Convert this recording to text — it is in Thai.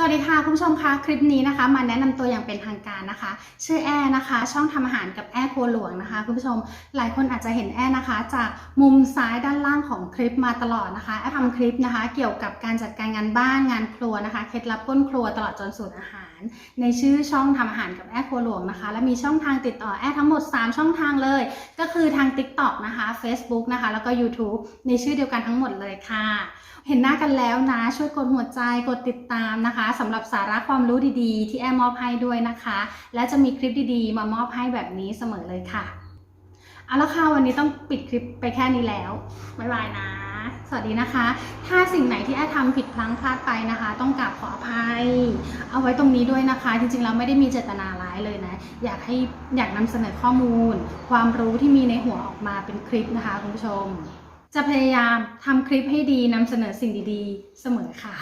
สวัสดีค่ะคุณผู้ชมคะคลิปนี้นะคะ มาแนะนำตัวอย่างเป็นทางการนะคะ ชื่อแอร์นะคะ ช่องทำอาหารกับแอร์คหลวงนะคะ คุณผู้ชมหลายคนอาจจะเห็นแอร์นะคะ จากมุมซ้ายด้านล่างของคลิปมาตลอดนะคะแอร์ทำคลิปนะคะ เกี่ยวกับการจัดการงานบ้านงานครัวนะคะเคล็ดลับก้นครัวตลอดจนสูตรอาหาร ในชื่อช่องทำอาหารกับแอร์คหลวงนะคะ และมีช่องทางติดต่อแอร์ทั้งหมด 3 ช่องทางเลย ก็คือทาง TikTok นะคะ Facebook นะคะ แล้วก็ YouTube ในชื่อเดียวกันทั้งหมดเลยค่ะ เห็นหน้ากันแล้วนะช่วยกดหัวใจกดติดตามนะคะสำหรับสาระความรู้ดีๆ ที่แอร์มอบให้ด้วยนะคะ และจะมีคลิปดีๆ มามอบให้แบบนี้เสมอเลยค่ะเอาละค่ะวันนี้ต้องปิดคลิปไปแค่นี้แล้วบ๊ายบายนะ สวัสดีนะคะ ถ้าสิ่งไหนที่แอร์ทำผิดพลั้งพลาดไปนะคะ ต้องกราบขออภัย เอาไว้ตรงนี้ด้วยนะคะ จริงๆเราไม่ได้มีเจตนาร้ายเลยนะ อยากให้อยากนำเสนอข้อมูล ความรู้ที่มีในหัวออกมาเป็นคลิปนะคะคุณผู้ชม จะพยายามทำคลิปให้ดีนำเสนอสิ่งดีๆ เสมอค่ะ